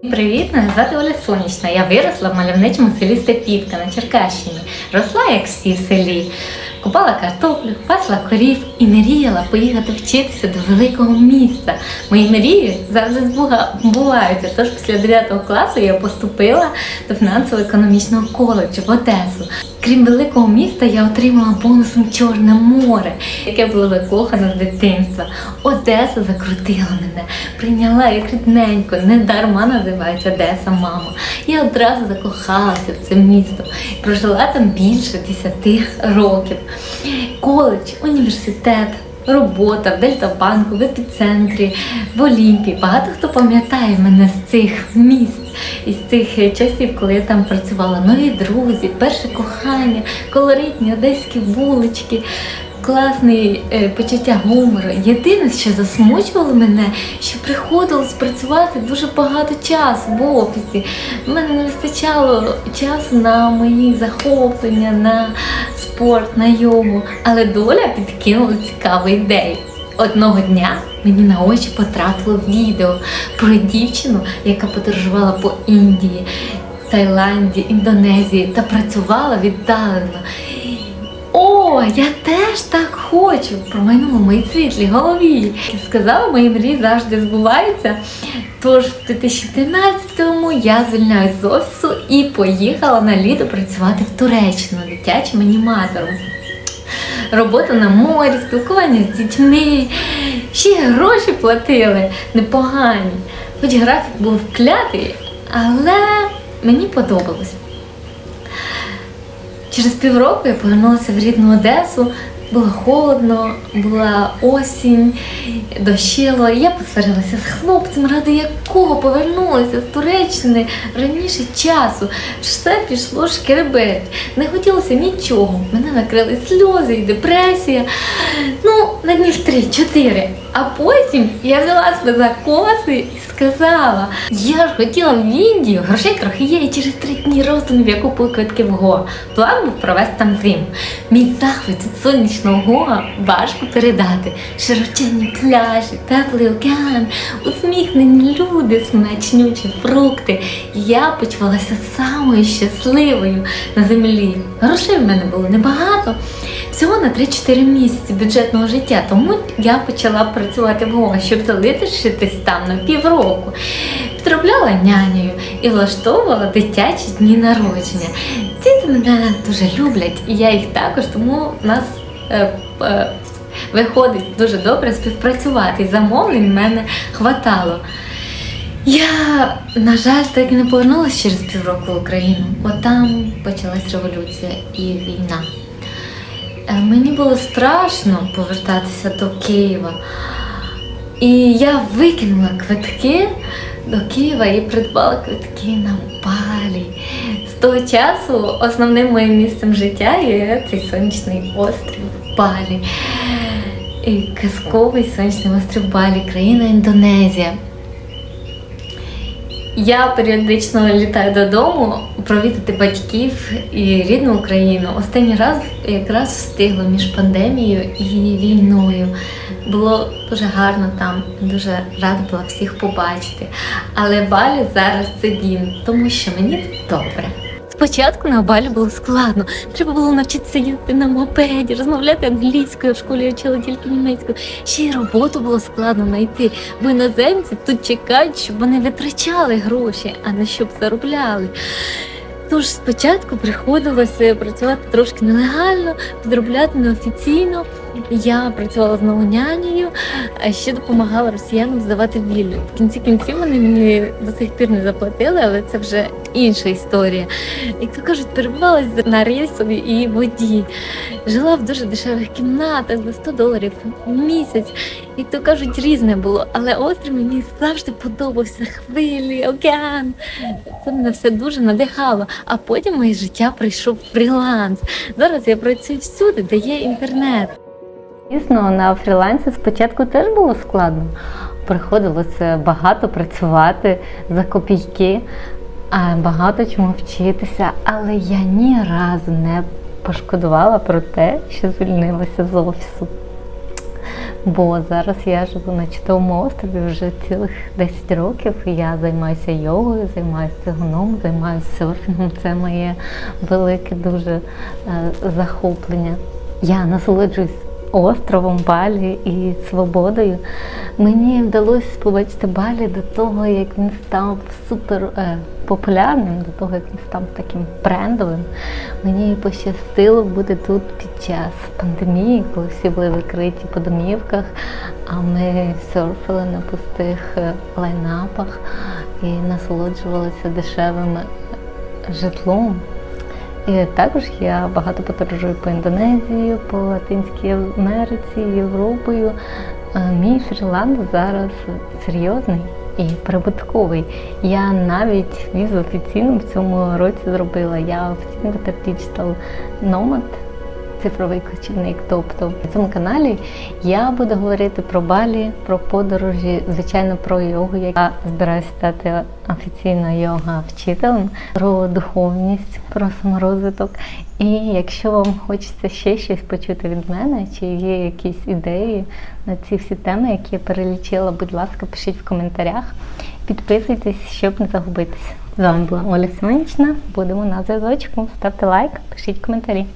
Привіт, мене звати Оля Сонячна. Я виросла в мальовничому селі Степівка на Черкащині. Росла, як всі в селі. Купала картоплю, пасла корів і мріяла поїхати вчитися до великого міста. Мої мрії завжди збуваються. Тож після 9 класу я поступила до фінансово-економічного коледжу в Одесу. Крім великого міста, я отримала бонусом Чорне море, яке було закохано з дитинства. Одеса закрутила мене, прийняла як рідненько, не дарма називається Одеса мама. Я одразу закохалася в це місто прожила там більше 10 років. Коледж, університет. Робота в Дельтабанку, в епіцентрі, в Олімпії. Багато хто пам'ятає мене з цих міст, із цих е, часів, коли я там працювала. Нові друзі, перше кохання, колоритні одеські вулички, класне почуття гумору. Єдине, що засмучувало мене, що приходилось працювати дуже багато часу в офісі. У мене не вистачало часу на мої захоплення, на спорт, на йогу. Але доля підкинула цікаву ідею. Одного дня мені на очі потрапило відео про дівчину, яка подорожувала по Індії, Таїланді, Індонезії та працювала віддалено. О, я теж так хочу! Промайнуло моїй світлій голові. Сказала, мої мрії завжди збуваються. Тож в 2013-му я звільняюсь з офісу і поїхала на літо працювати в Туреччину дитячим аніматором. Робота на морі, спілкування з дітьми, ще гроші платили непогані. Хоч графік був вклятий, але мені подобалось. Через півроку я повернулася в рідну Одесу. Було холодно, була осінь, дощило. Я посварилася з хлопцем, ради якого повернулася з Туреччини раніше часу. Все пішло шкереберть. Не хотілося нічого. Мене накрили сльози і депресія. Ну, на днів три-чотири. А потім я взяла себе за коси і сказала: я ж хотіла в Індію, грошей трохи є, і через три дні роздумів я купую квитки в Гоа. План був провести там зиму. Мій захват від сонячного Гоа важко передати. Широченні пляжі, теплий океан, усміхнені люди, смачнючі фрукти. Я почувалася самою щасливою на землі. Грошей в мене було небагато. Всього на 3-4 місяці бюджетного життя, тому я почала працювати в Гоа, щоб залишитись там на півроку. Підробляла нянею і влаштовувала дитячі дні народження. Діти мене дуже люблять, і я їх також, тому в нас виходить дуже добре співпрацювати. Замовлень в мене хватало. Я, на жаль, так і не повернулася через півроку в Україну, бо там почалась революція і війна. Е, Мені було страшно повертатися до Києва. І я викинула квитки до Києва і придбала квитки на Балі. Того часу основним моїм місцем життя є цей сонячний острів Балі. І казковий сонячний острів Балі, країна Індонезія. Я періодично літаю додому провідати батьків і рідну Україну. Останній раз якраз встигла між пандемією і війною. Було дуже гарно там, дуже рада була всіх побачити. Але Балі зараз це дім, тому що мені добре. Спочатку на Балі було складно. Треба було навчитися їздити на мопеді, розмовляти англійською в школі я вчила тільки німецькою. Ще й роботу було складно знайти, бо іноземці тут чекають, щоб вони витрачали гроші, а не щоб заробляли. Тож спочатку приходилося працювати трошки нелегально, підробляти неофіційно. Я працювала знову нянею, а ще допомагала росіянам здавати віллю. В кінці кінців вони мені до сих пір не заплатили, але це вже інша історія. Як то кажуть, перебувалася на рейсові і воді. Жила в дуже дешевих кімнатах за 100 доларів в місяць. Як то кажуть, різне було. Але острів мені завжди подобався. Хвилі, океан. Це мене все дуже надихало. А потім моє життя прийшов фріланс. Зараз я працюю всюди, де є інтернет. Звісно, на фрілансі спочатку теж було складно. Приходилося багато працювати за копійки, багато чому вчитися, але я ні разу не пошкодувала про те, що звільнилася з офісу. Бо зараз я живу на чудовому острові вже цілих 10 років. Я займаюся йогою, займаюся цигуном, займаюся серфінгом. Це моє велике дуже е, захоплення. Я насолоджуюсь островом Балі і свободою. Мені вдалося побачити Балі до того, як він став супер е, популярним, до того, як він став таким брендовим. Мені пощастило бути тут під час пандемії, коли всі були закриті по домівках, а ми серфили на пустих е, лайнапах і насолоджувалися дешевим е, житлом. І також я багато подорожую по Індонезії, по Латинській Америці, Європою. Е, Мій Фірланд зараз серйозний і прибутковий. Я навіть візу офіційну в цьому році зробила. Я офіційно тепер діджитал номад, цифровий кочівник. Тобто на цьому каналі я буду говорити про балі, про подорожі, звичайно, про йогу. Я збираюся стати офіційно йога вчителем, про духовність, про саморозвиток. І якщо вам хочеться ще щось почути від мене, чи є якісь ідеї на ці всі теми, які я перелічила, будь ласка, пишіть в коментарях. Підписуйтесь, щоб не загубитися. З вами була Оля Семенічна. Будемо на зв'язочку. Ставте лайк, пишіть коментарі.